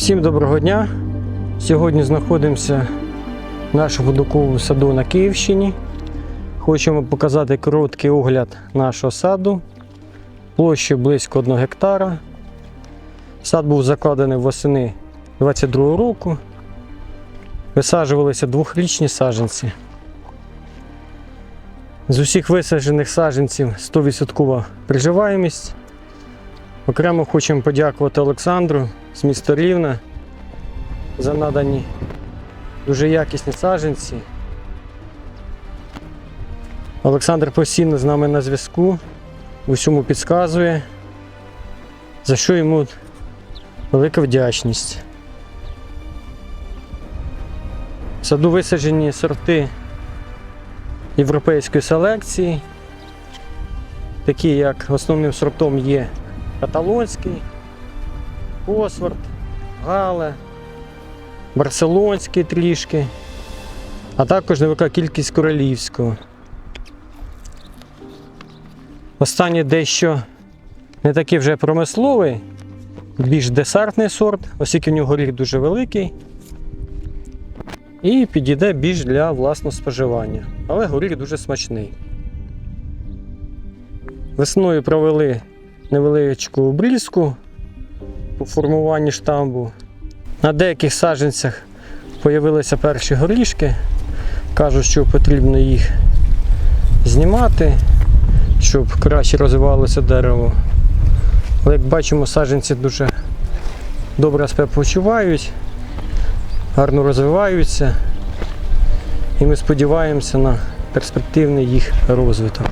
Всім доброго дня! Сьогодні знаходимося в нашому водоковому саду на Київщині. Хочемо показати короткий огляд нашого саду. Площею близько 1 гектара. Сад був закладений восени 22 року. Висаджувалися двохрічні саджанці. З усіх висаджених саджанців 100% приживаємість. Окремо хочемо подякувати Олександру з міста Рівне за надані дуже якісні саджанці. Олександр постійно з нами на зв'язку, усьому підказує, за що йому велика вдячність. В саду висаджені сорти європейської селекції, такі як основним сортом є каталонський, Освард, Гале, Барселонський трішки, а також невелика кількість королівського. Останній дещо не такий вже промисловий, більш десертний сорт, оскільки в нього горіх дуже великий. І підійде більш для власного споживання. Але горіх дуже смачний. Весною провели невеличку обрізку по формуванні штамбу. На деяких саджанцях з'явилися перші горішки. Кажуть, що потрібно їх знімати, щоб краще розвивалося дерево. Але як бачимо, саджанці дуже добре себе почувають, гарно розвиваються. І ми сподіваємося на перспективний їх розвиток.